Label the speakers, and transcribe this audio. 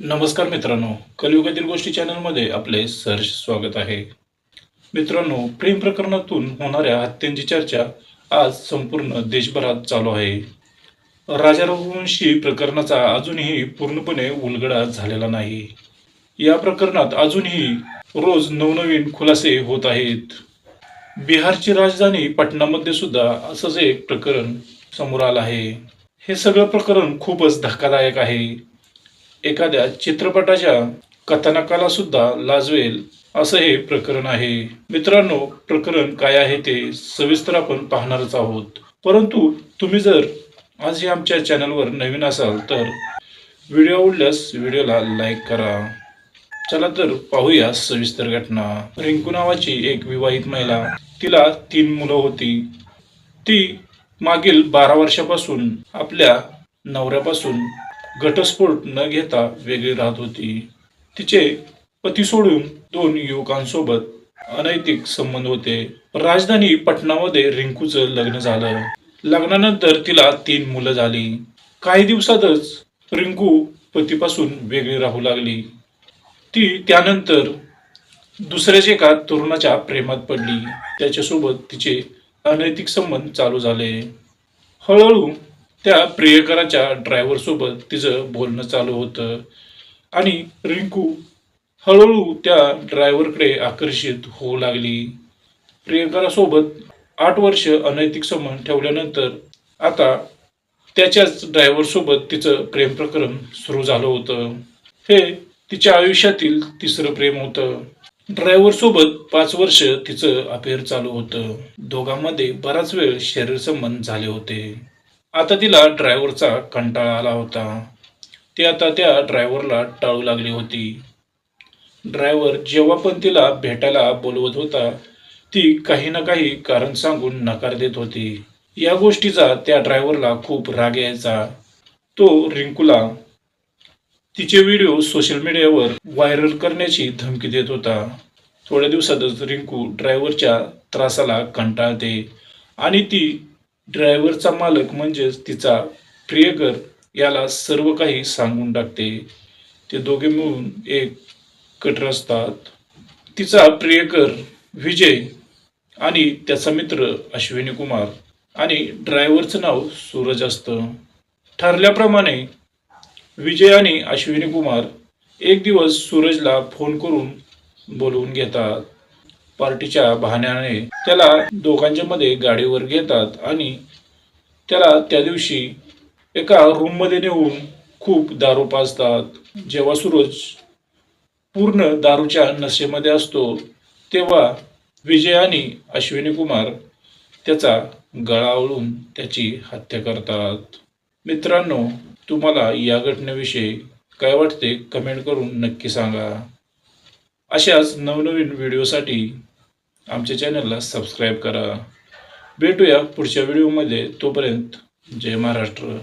Speaker 1: नमस्कार मित्रांनो कलियुगातील गोष्टी चॅनलमध्ये आपले सहर्ष स्वागत आहे. मित्रांनो प्रेम प्रकरणातून होणाऱ्या हत्यांची चर्चा आज संपूर्ण देशभरात चालू आहे. राजा रघुवंशी प्रकरणाचा अजूनही पूर्णपणे उलगडा झालेला नाही. या प्रकरणात अजूनही रोज नवनवीन खुलासे होत आहेत. बिहारची राजधानी पटणामध्ये सुद्धा असंच एक प्रकरण समोर आलं आहे. हे सगळं प्रकरण खूपच धक्कादायक आहे. एखाद्या चित्रपटाच्या कथानकाला सुद्धा लाजवेल असं हे प्रकरण आहे. मित्रांनो प्रकरण काय आहे ते सविस्तर आपण पाहणारच आहोत. परंतु तुम्ही जर आजही आमच्या चॅनलवर नवीन असाल तर व्हिडिओ आवडल्यास व्हिडिओला लाईक करा. चला तर पाहूया सविस्तर घटना. रिंकू नावाची एक विवाहित महिला तिला तीन मुलं होती. ती मागील बारा वर्षापासून आपल्या नवऱ्यापासून घटस्फोट न घेता वेगळी राहत होती. तिचे पती सोडून दोन युवकांसोबत अनैतिक संबंध होते. राजधानी पटणामध्ये रिंकूचं लग्न झालं. लग्नानंतर तिला तीन मुलं झाली. काही दिवसातच रिंकू पतीपासून वेगळी राहू लागली. ती त्यानंतर दुसऱ्याच एका तरुणाच्या प्रेमात पडली. त्याच्यासोबत तिचे अनैतिक संबंध चालू झाले. हळूहळू त्या प्रियकराच्या ड्रायव्हरसोबत तिचं बोलणं चालू होतं. आणि रिंकू हळूहळू त्या ड्रायव्हरकडे आकर्षित होऊ लागली. प्रियकरासोबत आठ वर्ष अनैतिक संबंध ठेवल्यानंतर आता त्याच्याच ड्रायव्हरसोबत तिचं प्रेम प्रकरण सुरू झालं होतं. हे तिच्या आयुष्यातील तिसरं प्रेम होतं. ड्रायव्हरसोबत पाच वर्ष तिचं अफेअर चालू होतं. दोघांमध्ये बराच वेळ शरीर संबंध झाले होते. आता तिला ड्रायव्हरचा कंटाळा आला होता. ती आता त्या ड्रायव्हरला टाळू लागली होती. ड्रायव्हर जेव्हा पण तिला भेटायला बोलवत होता ती काही ना काही कारण सांगून नकार देत होती. या गोष्टीचा त्या ड्रायव्हरला खूप राग यायचा. तो रिंकूला तिचे व्हिडिओ सोशल मीडियावर व्हायरल करण्याची धमकी देत होता. थोड्या दिवसातच रिंकू ड्रायव्हरच्या त्रासाला कंटाळते आणि ती ड्रायव्हरचा मालक म्हणजेच तिचा प्रियकर याला सर्व काही सांगून टाकते. ते दोघे मिळून एक कट रचतात. तिचा प्रियकर विजय आणि त्याचा मित्र अश्विनी कुमार आणि ड्रायव्हरचं नाव सूरज असतं. ठरल्याप्रमाणे विजय आणि अश्विनी कुमार एक दिवस सूरजला फोन करून बोलवून घेतात. पार्टीच्या बहाण्याने त्याला दोघांच्या मध्ये गाडीवर घेतात आणि त्याला त्या दिवशी एका रूममध्ये नेऊन खूप दारू पाजतात. जेव्हा सूरज पूर्ण दारूच्या नशेमध्ये असतो तेव्हा विजय आणि अश्विनी कुमार त्याचा गळा ओळून त्याची हत्या करतात. मित्रांनो तुम्हाला या घटनेविषयी काय वाटते कमेंट करून नक्की सांगा. अशाच नवनवीन व्हिडिओसाठी आमच्या चॅनलला सबस्क्राईब करा. भेटूया पुढच्या व्हिडिओमध्ये तोपर्यंत जय महाराष्ट्र.